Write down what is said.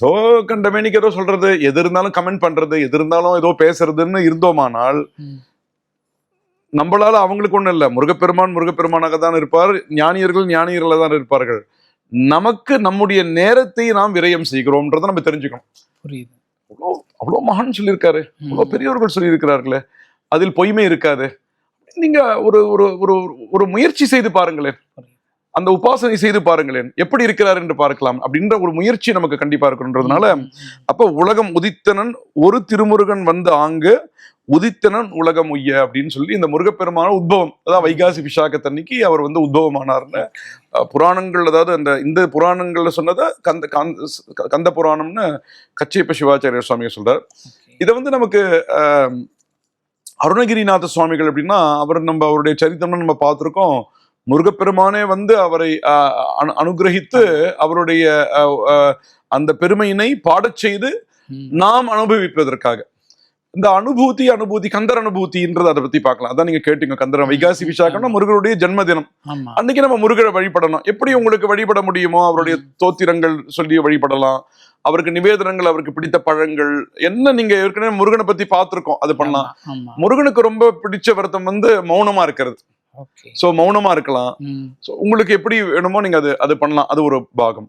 ஏதோ கண்டமேனிக்கு ஏதோ சொல்றது எது இருந்தாலும் கமெண்ட் பண்றது எது இருந்தாலும் ஏதோ பேசுறதுன்னு இருந்தோமானால். நம்மளால அவங்களுக்கு ஒண்ணும் இல்ல. முருகப்பெருமான் முருகப்பெருமானாக தான் இருப்பார் ஞானியர்கள் ஞானியர்களாக தான் இருப்பார்கள். நமக்கு நம்முடைய நேரத்தை நாம் விரயம் செய்கிறோம்ன்றதை நம்ம தெரிஞ்சுக்கணும். புரியுது. அவ்வளோ அவ்வளோ மகான் சொல்லியிருக்காரு. அவ்வளோ பெரியவர்கள் சொல்லியிருக்கிறார்களே. அதில் பொய்மை இருக்காது. நீங்க ஒரு ஒரு ஒரு ஒரு முயற்சி செய்து பாருங்களேன். அந்த உபாசனை செய்து பாருங்களேன். எப்படி இருக்கிறார் என்று பார்க்கலாம். அப்படின்ற ஒரு முயற்சி நமக்கு கண்டிப்பா இருக்கணுன்றதுனால ம், ம். அப்ப உலகம் உதித்தனன் ஒரு திருமுருகன் வந்து ஆங்கு உதித்தனன் உலகம் உய்ய அப்படின்னு சொல்லி இந்த முருகப்பெருமான உத்பவம் அதாவது வைகாசி விசாகத்தன்னைக்கு அவர் வந்து உத்பவமானார்னு. புராணங்கள் அதாவது அந்த இந்த புராணங்கள்ல சொன்னதை கந்த கந்த கந்த புராணம்னு கச்சியப்ப சிவாச்சாரிய சுவாமிகள் சொல்றார். இதை வந்து நமக்கு அருணகிரிநாத சுவாமிகள் அப்படின்னா அவர் நம்ம அவருடைய சரித்திரம் நம்ம பார்த்திருக்கோம். முருகப்பெருமானே வந்து அவரை அனுகிரகித்து அவருடைய அந்த பெருமையினை பாடச் செய்து. நாம் அனுபவிப்பதற்காக. இந்த அனுபூதி அனுபூதி கந்தர் அனுபூதின்றது அதை பத்தி பார்க்கலாம் அதான் நீங்க கேட்டீங்க கந்தரம் வைகாசி விசாகம்னா முருகருடைய ஜென்மதினம். அன்னைக்கு நம்ம முருகரை வழிபடணும். எப்படி உங்களுக்கு வழிபட முடியுமோ அவருடைய தோத்திரங்கள் சொல்லி வழிபடலாம். அவருக்கு நிவேதனங்கள் அவருக்கு பிடித்த பழங்கள் என்ன நீங்க ஏற்கனவே முருகனை பத்தி பார்த்திருக்கோம் அது பண்ணலாம். முருகனுக்கு ரொம்ப பிடிச்ச வருத்தம் வந்து மௌனமா இருக்கிறது. ஓகே சோ மௌனமா இருக்கலாம். சோ உங்களுக்கு எப்படி வேணுமோ நீங்க அது அது பண்ணலாம். அது ஒரு பாகம்.